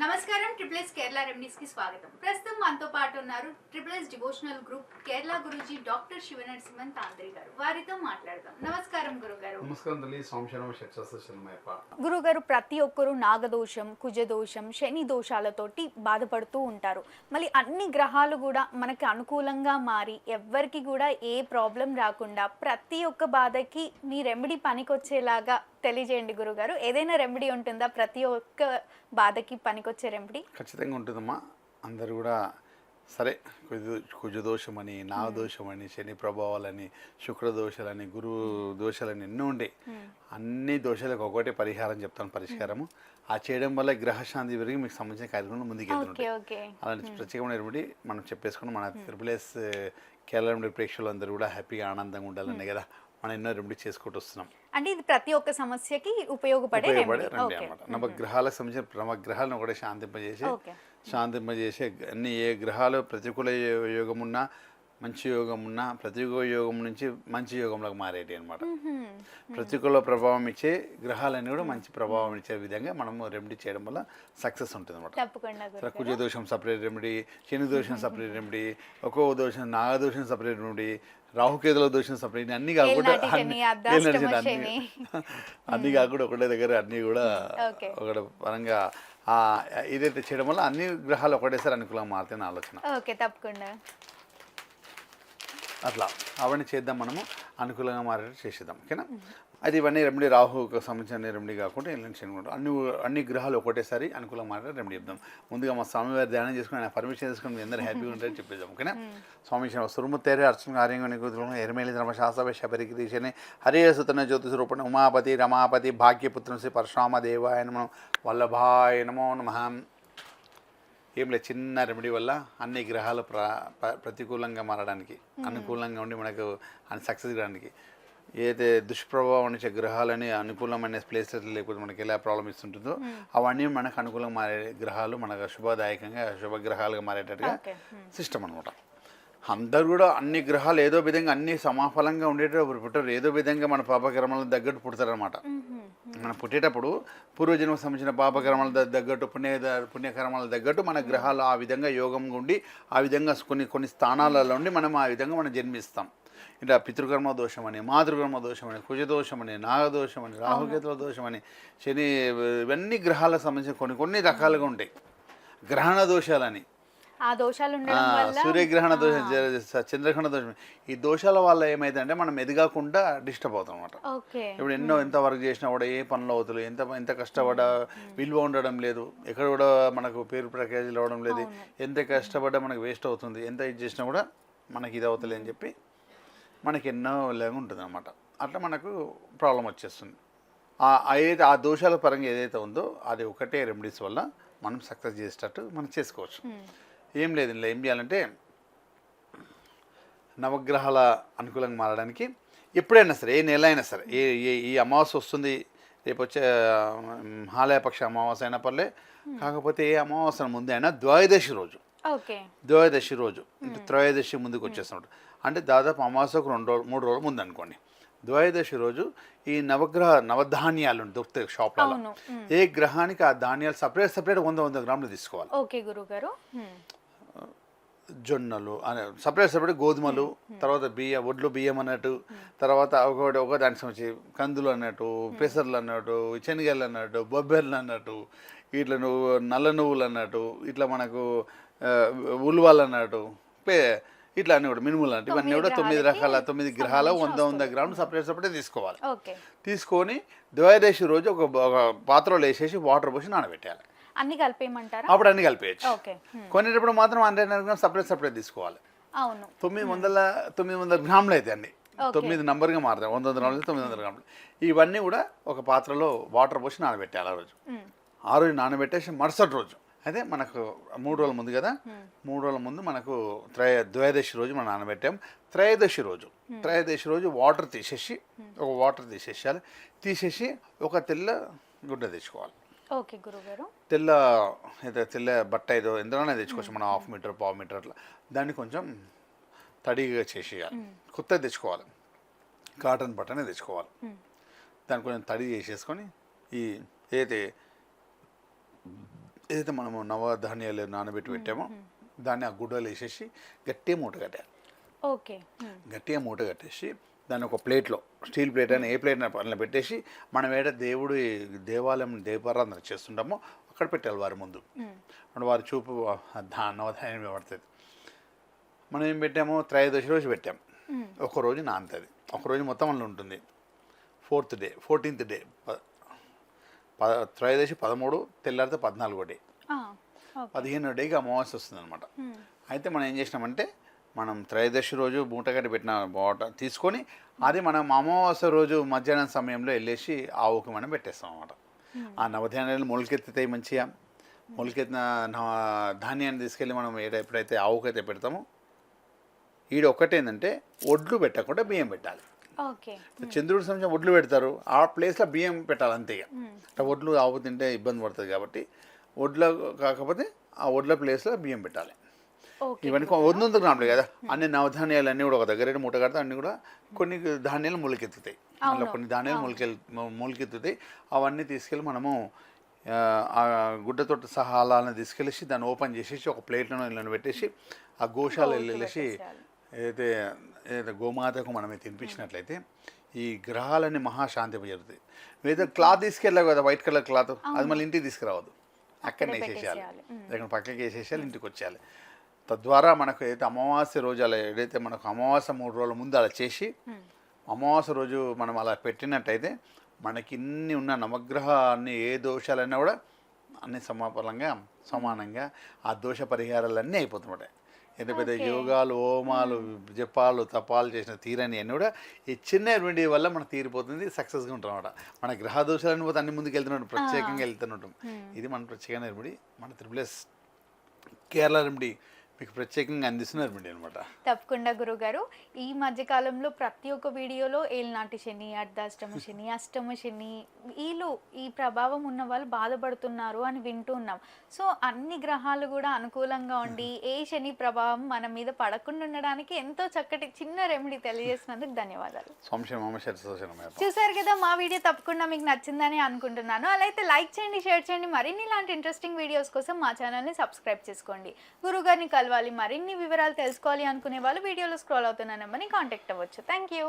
నమస్కారం triple S Kerala రెమెడీస్కి స్వాగతం. ప్రస్తుతం మనతో పాటు ఉన్నారు triple S devotional group Kerala Guruji doctor Sivanarasimhan Tantri గారు. వారితో మాట్లాడదాం. నమస్కారం గురుగారు. నమస్కారం గురుగారు ప్రతి ఒక్కరూ నాగదోషం కుజదోషం శని దోషాలతోటి బాధపడుతూ ఉంటారు. మళ్ళీ అన్ని గ్రహాలు కూడా మనకి అనుకూలంగా మారి ఎవ్వరికి కూడా ఏ ప్రాబ్లం రాకుండా ప్రతి ఒక్క బాధకి మీ రెమెడీ పనికొచ్చేలాగా తెలియజేయండి గురుగారు. ఏదైనా రెమెడీ ఉంటుందా? ప్రతి ఒక్క బాధకి పనికొచ్చే రెమెడీ ఖచ్చితంగా ఉంటుందమ్మా. అందరు కూడా సరే కుజ కుజదోషమని నాగదోషమని శని ప్రభావాలని శుక్రదోషాలని గురువు దోషాలని ఎన్నో ఉండే. అన్ని దోషాలకు ఒకటే పరిహారం చెప్తాను పరిష్కారము. ఆ చేయడం వల్ల గ్రహశాంతి పెరిగి మీకు సంబంధించిన కార్యక్రమం ముందుకు వెళ్తుంటాయి అలాంటి ప్రత్యేకమైన రెమెడీ మనం చెప్పేసుకుని మన త్రిపులేస్ కేరళ ప్రేక్షకులందరూ కూడా హ్యాపీగా ఆనందంగా ఉండాలనే కదా మనం ఎన్నో రెమెడీ చేసుకుంటూ వస్తున్నాం. అంటే ఇది ప్రతి ఒక్క సమస్యకి ఉపయోగపడే ఉపయోగపడే రెమెడీ అనమాట నవగ్రహాలకు సంబంధించిన నవగ్రహాలను ఒకటే శాంతింపజేసి శాంతింపజేసే అన్ని ఏ గ్రహాలు ప్రతికూల యోగం ఉన్నా మంచి యోగం ఉన్నా ప్రతికూల యోగం నుంచి మంచి యోగంలోకి మారేటి అనమాట ప్రతికూల ప్రభావం ఇచ్చే గ్రహాలన్నీ కూడా మంచి ప్రభావం ఇచ్చే విధంగా మనము రెమెడీ చేయడం వల్ల సక్సెస్ ఉంటుంది అనమాట కుజ దోషం సపరేట్ రెమెడీ శని దోషం సపరేట్ రెమెడీ ఒక్కో దోషం నాగదోషం సపరేట్ రెమెడీ రాహుకేతుల దోషం సపరేట్ అన్నీ కాకుండా అన్ని-. అన్ని అన్నీ కాకుండా ఒకటే దగ్గర అన్నీ కూడా. ఒకటి పరంగా ఆ ఇదైతే చేయడం వల్ల అన్ని గ్రహాలు ఒకటేసారి అనుకూలంగా మారుతాయని ఆలోచన. ఓకే తప్పకుండా. అట్లా. అవన్నీ చేద్దాం మనము. అనుకూలంగా మారేటట్టు చేసేద్దాం. ఓకేనా? అది ఇవన్నీ రెమెడీ రాహుకు సంబంధించిన రెమెడీ కాకుండా ఎల్లుండి శని కూడా అన్ని అన్ని గ్రహాలు ఒకటేసారి అనుకూలంగా మారే రెమెడీ చెప్దాం. ముందుగా మా స్వామివారి ధ్యానం చేసుకుని ఆయన పర్మిషన్ చేసుకుని మీ అందరూ హ్యాపీగా ఉంటారని చెప్పేద్దాం ఓకేనా? స్వామి సురుముత్తేరే అర్చన ఆర్యంగా కుదురు ఎరమేలి ధర్మ శాస్త్రవేశ పరిగిరీశని హరే సుతన జ్యోతిష్ రూపణ. ఉమాపతి రమాపతి భాగ్యపుత్రం శ్రీ పరశురామ దేవాయ నమో వల్లభాయ నమో నమః. ఏం లేదు చిన్న రెమెడీ వల్ల అన్ని గ్రహాలు ప్ర ప్ర- ప్రతికూలంగా మారడానికి అనుకూలంగా ఉండి మనకు సక్సెస్ కావడానికి. ఏదైతే దుష్ప్రభావం నుంచి గ్రహాలని అనుకూలమైన ప్లేసెస్ లేకపోతే మనకి ఎలా ప్రాబ్లం ఇస్తుంటుందో అవన్నీ మనకు అనుకూలంగా మారే గ్రహాలు మనకు శుభదాయకంగా శుభగ్రహాలుగా మారేటట్టుగా సిస్టమ్ అనమాట అందరు కూడా అన్ని గ్రహాలు ఏదో విధంగా అన్ని సమాఫలంగా ఉండేటప్పుడు పుట్టారు. ఏదో విధంగా మన పాపకర్మలకు తగ్గట్టు పుడతారనమాట మనం పుట్టేటప్పుడు పూర్వజన్మకు సంబంధించిన పాపకర్మల తగ్గట్టు పుణ్య పుణ్యకర్మల తగ్గట్టు మన గ్రహాలు ఆ విధంగా యోగంగా ఉండి ఆ విధంగా కొన్ని కొన్ని స్థానాలలో ఉండి మనం ఆ విధంగా మనం జన్మిస్తాం. ఇట్లా పితృకర్మ దోషమని మాతృకర్మ దోషమని కుజదోషమని నాగదోషమని రాహుకేతుల దోషమని శని ఇవన్నీ గ్రహాలకు సంబంధించిన కొన్ని కొన్ని రకాలుగా ఉంటాయి. గ్రహణ దోషాలని. ఆ దోషాలు సూర్యగ్రహణ దోషం చంద్రగ్రహణ దోషం. ఈ దోషాల వల్ల ఏమైందంటే మనం ఎదగకుండా డిస్టర్బ్ అవుతాం అనమాట ఇప్పుడు ఎన్నో ఎంత వర్క్ చేసినా కూడా ఏ పనులు అవుతలేదు ఎంత ఎంత కష్టపడ్డ విలువ ఉండడం లేదు ఎక్కడ కూడా మనకు పేరు ప్రఖ్యాతులు అవ్వడం లేదు ఎంత కష్టపడ్డా మనకు వేస్ట్ అవుతుంది ఎంత ఇది చేసినా కూడా మనకి ఇది అవుతలేదు అని చెప్పి మనకి ఎన్నో లాగా ఉంటుంది అనమాట అట్లా మనకు ప్రాబ్లం వచ్చేస్తుంది. ఏదైతే ఆ దోషాల పరంగా ఏదైతే ఉందో అది ఒకటే రెమెడీస్ వల్ల మనం సక్సెస్ చేసేటట్టు మనం చేసుకోవచ్చు. ఏం లేదు ఇందులో ఏం చేయాలంటే నవగ్రహాల అనుకూలంగా మారడానికి ఎప్పుడైనా సరే ఏ నెల అయినా సరే ఏ ఈ అమావాస్య వస్తుంది రేపు వచ్చే హాలయపక్ష అమావాస్య అయినా పర్లే కాకపోతే ఏ అమావాస్య ముందే అయినా ద్వాదశి రోజు. ఓకే. ద్వాదశి రోజు. అంటే త్రయోదశి ముందుకు వచ్చేస్తున్నట్టు అంటే దాదాపు అమావాస్యకు రెండు రోజులు మూడు రోజులు ముందు అనుకోండి ద్వాదశి రోజు ఈ నవగ్రహ నవధాన్యాలు దొరుకుతాయి షాప్లలో. ఏ గ్రహానికి ఆ ధాన్యాలు సపరేట్ సపరేట్ వంద వంద గ్రాములు తీసుకోవాలి. ఓకే గురుగారు. జొన్నలు అనే సపరేట్ సపరేట్ గోధుమలు తర్వాత బియ్యం ఒడ్లు బియ్యం అన్నట్టు తర్వాత ఒకటి ఒక దానికి సంబంధించి కందులు అన్నట్టు పెసర్లు అన్నట్టు శనగలు అన్నట్టు బొబ్బెర్లు అన్నట్టు ఇట్లా నువ్వు నల్ల నువ్వులు అన్నట్టు ఇట్లా మనకు ఉలువలు అన్నట్టు పే ఇట్లా అన్ని కూడా మినుములు అన్నట్టు ఇవన్నీ కూడా తొమ్మిది రకాల తొమ్మిది గ్రహాల వంద వంద గ్రాములు సపరేట్ సపరేట్ తీసుకోవాలి. తీసుకొని ద్వాదశి రోజు ఒక ఒక పాత్రలో వేసేసి వాటర్ పోసి నానబెట్టాలి. అన్ని కలిపేయమంటారా? అప్పుడు అన్ని కలిపేయచ్చు. కొనేటప్పుడు మాత్రం హండ్రెడ్ గ్రామ్ సపరేట్ సపరేట్ తీసుకోవాలి. అవును. తొమ్మిది వందల తొమ్మిది వందల గ్రాములు అయితే అన్ని. తొమ్మిది నంబర్గా మారుతాయి. వంద వందల గ్రాములు తొమ్మిది వందల గ్రాములు. ఇవన్నీ కూడా ఒక పాత్రలో వాటర్ పోసి నానబెట్టాలి ఆ రోజు. ఆ రోజు నానబెట్టేసి మరుసటి రోజు. అయితే మనకు మూడు రోజుల ముందు కదా? మూడు రోజుల ముందు మనకు త్రయ ద్వయోదశి రోజు మనం నానబెట్టాం. త్రయోదశి రోజు. త్రయోదశి రోజు వాటర్ తీసేసి ఒక వాటర్ తీసేసేయాలి. తీసేసి ఒక తెల్ల గుడ్డ తెచ్చుకోవాలి. ఓకే గురుగారు. తెల్ల ఏదో తెల్ల బట్ట ఏదో ఎందులోనే తెచ్చుకోవచ్చు. మనం హాఫ్ మీటర్ పావు మీటర్ అట్లా. దాన్ని కొంచెం తడిగా చేసేయాలి. కొత్తది తెచ్చుకోవాలి. కాటన్ బట్టనే తెచ్చుకోవాలి. దాన్ని కొంచెం తడి చేసేసుకొని ఈ ఏదైతే ఏదైతే మనము నవధాన్యాలు నానబెట్టి పెట్టామో దాన్ని ఆ గుడ్డలు వేసేసి గట్టిగా మూట కట్టాలి. ఓకే. గట్టిగా మూట కట్టేసి దాన్ని ఒక ప్లేట్లో స్టీల్ ప్లేట్ అని ఏ ప్లేట్ పనులు పెట్టేసి మనం ఏడ దేవుడు దేవాలయం దేవారాధన చేస్తుంటామో అక్కడ పెట్టాలి వారి ముందు. అప్పుడు వారి చూపు నవధాన్యం పడుతుంది మనం ఏం పెట్టాము త్రయోదశి రోజు పెట్టాం. ఉమ్, ఒక రోజు నానుతుంది ఒక రోజు మొత్తం అందులో ఉంటుంది. ఫోర్త్ డే ఫోర్టీన్త్ డే ప- ప త్రయోదశి పదమూడు తెల్లారితే పద్నాలుగో డే. పదిహేనో డేకి అమావాస్య వస్తుంది అనమాట అయితే మనం ఏం చేసినామంటే మనం త్రయోదశి రోజు మూటగడ్డ పెట్టిన వాటర్ తీసుకొని అది మనం అమావాస్య రోజు మధ్యాహ్నం సమయంలో వెళ్ళేసి ఆవుకి మనం పెట్టేస్తాం అనమాట ఆ నవధాన్యాలు మొలకెత్తుతాయి మంచిగా మొలకెత్తిన నవ- ధాన్యాన్ని తీసుకెళ్ళి మనం ఏడ ఎప్పుడైతే ఆవుకైతే పెడతామో ఈడ ఒక్కటేంటంటే ఒడ్లు పెట్టకుండా బియ్యం పెట్టాలి. చంద్రుడి సంబంధించిన ఒడ్లు పెడతారు. ఆ ప్లేస్లో బియ్యం పెట్టాలి అంతే ఇక. ఒడ్లు ఆవు తింటే ఇబ్బంది పడుతుంది కాబట్టి ఒడ్ల కాకపోతే ఆ ఒడ్ల ప్లేస్లో బియ్యం పెట్టాలి. ఇవన్నీ వందొందరు గ్రాములు కదా. అన్ని నవధాన్యాలు అన్నీ కూడా ఒక దగ్గర మూట కడితే అన్నీ కూడా కొన్ని ధాన్యాలు మొలకెత్తుతాయి. అందులో కొన్ని ధాన్యాలు మొలకెల్ మొలకెత్తుతాయి. అవన్నీ తీసుకెళ్ళి మనము ఆ, గుడ్డతో సహా అలానే తీసుకెళ్ళేసి దాన్ని ఓపెన్ చేసేసి ఒక ప్లేట్లో ఇళ్ళని పెట్టేసి ఆ గోశాల వెళ్ళేసి ఏదైతే గోమాతకు మనమే తినిపించినట్లయితే ఈ గ్రహాలన్నీ మహాశాంతి జరుగుతాయి ఏదో క్లాత్ తీసుకెళ్ళావు కదా వైట్ కలర్ క్లాత్ అది మళ్ళీ ఇంటికి తీసుకురావద్దు. అక్కడనే అక్కడే వేసేసేయాలి. దగ్గర పక్కకి వేసేసేయాలి ఇంటికి వచ్చేయాలి. తద్వారా మనకు ఏదైతే అమావాస్య రోజు అలా ఏదైతే మనకు అమావాస్య మూడు రోజుల ముందు అలా చేసి అమావాస్య రోజు మనం అలా పెట్టినట్టయితే మనకి ఇన్ని ఉన్న నవగ్రహ అన్ని ఏ దోషాలైనా కూడా అన్ని సమాపలంగా సమానంగా ఆ దోష పరిహారాలన్నీ అయిపోతుంటాయి. ఎంత పెద్ద. యోగాలు హోమాలు జపాలు తపాలు చేసిన తీరని అన్నీ కూడా ఈ చిన్న రెమెడీ వల్ల మనకు తీరిపోతుంది సక్సెస్గా ఉంటాం అనమాట మన గ్రహ దోషాలని పోతే అన్ని ముందుకు వెళ్తున్నట్టు ప్రత్యేకంగా వెళ్తున్నట్టు. ఇది మన ప్రత్యేకమైన రెమెడీ మన త్రిపులెస్ కేరళ రెమెడీ మీకు ప్రత్యేకంగా అందిస్తున్న రెమెడీ అనమాట తప్పకుండా గురుగారు. ఈ మధ్యకాలంలో ప్రతి ఒక్క వీడియోలో ఏలినాటి శని అర్ధాష్టమ శని అష్టమ శని వీళ్ళు ఈ ప్రభావం ఉన్న వాళ్ళు బాధపడుతున్నారు అని వింటూ ఉన్నాం. సో అన్ని గ్రహాలు కూడా అనుకూలంగా ఉండి ఏ శని ప్రభావం మన మీద పడకుండా ఉండడానికి ఎంతో చక్కటి చిన్న రెమెడీ తెలియజేసినందుకు ధన్యవాదాలు. చూసారు కదా మా వీడియో తప్పకుండా మీకు నచ్చిందని అనుకుంటున్నాను. అలా అయితే లైక్ చేయండి షేర్ చేయండి. మరిన్ని ఇలాంటి ఇంట్రెస్టింగ్ వీడియోస్ కోసం మా ఛానల్ని సబ్స్క్రైబ్ చేసుకోండి. గురుగారిని కలవాలి మరిన్ని వివరాలు తెలుసుకోవాలి అనుకునే వాళ్ళు వీడియోలో స్క్రోల్ అవుతున్న నెంబర్ని కాంటాక్ట్ అవ్వచ్చు. Thank you